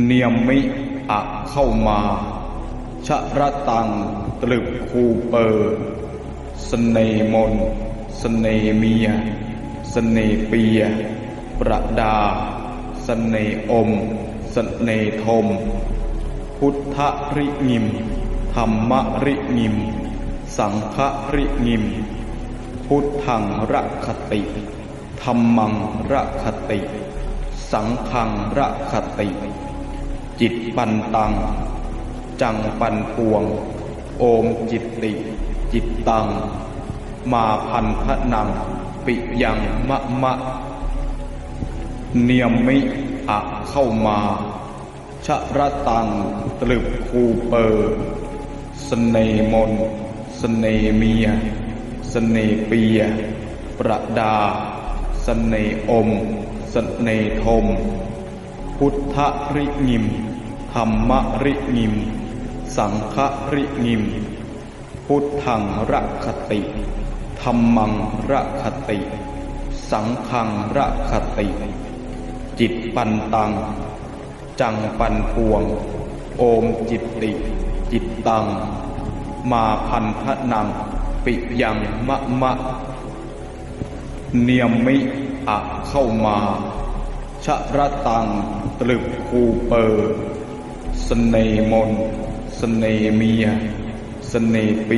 เนียมมิอะเข้ามาชะระตังตรึบคูเปอร์สเนมนสเนเมียสเนเปีย ประดา สเนอม สเนทม พุทธริงิม ธรรมริงิม สังฆริงิม พุทธังระคติธรรมังระคติ สังฆังระคติ จิตปันตัง จังปันปวง โอมจิตติ จิตตัง มาพันพะนัง ปิยังมะมะ เนียมมิอะเข้ามา ชะระตังตรึบคูเปอร์สเนมนสเนเมีย สเนเปีย ประดา สเนอม สเนทม พุทธริงิม ธรรมริงิม สังฆริงิม พุทธังระคติธรรมังระคติ สังฆังระคติ จิตปันตัง จังปันปวง โอมจิตติ จิตตัง มาพันพนัง ปิยังมะมะ เนียมมิอะเข้ามา ชะระตังตรึบคูเปอร์ សនេហ៍មនសនេហ៍មាសនេហ៍ពី